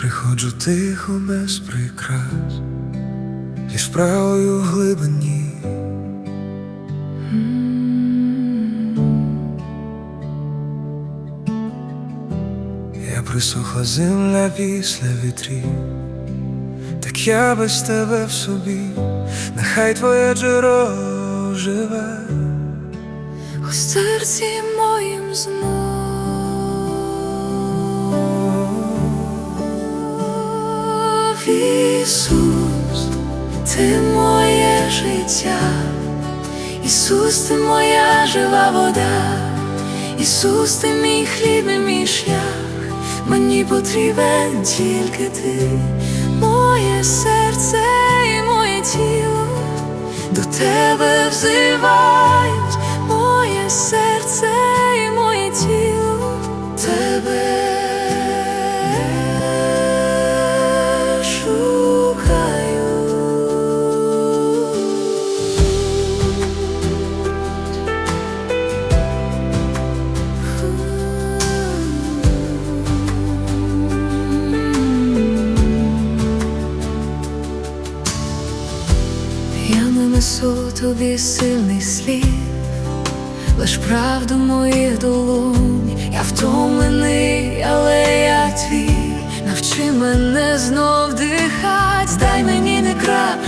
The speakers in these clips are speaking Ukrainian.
приходжу тихо без прикрас, зі справою в глибині. Я присохла земля після вітрів, так я без тебе в собі, нехай твоє джерело живе. у серці моїм знов. Ти моє життя, Ісус, ти моя жива вода, Ісус, ти мій хліб і мій шлях, мені потрібен тільки ти, моє серце і моє тіло до тебе взивають. Моє серце несу тобі сильний слів, лиш правду моїх долонь, я втомлений, але я твій, навчи мене знов дихать, дай мені не краплю,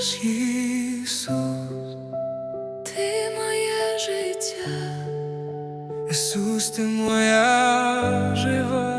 живеш. Ісус, Ти моє життя, Ісус, ти моя жива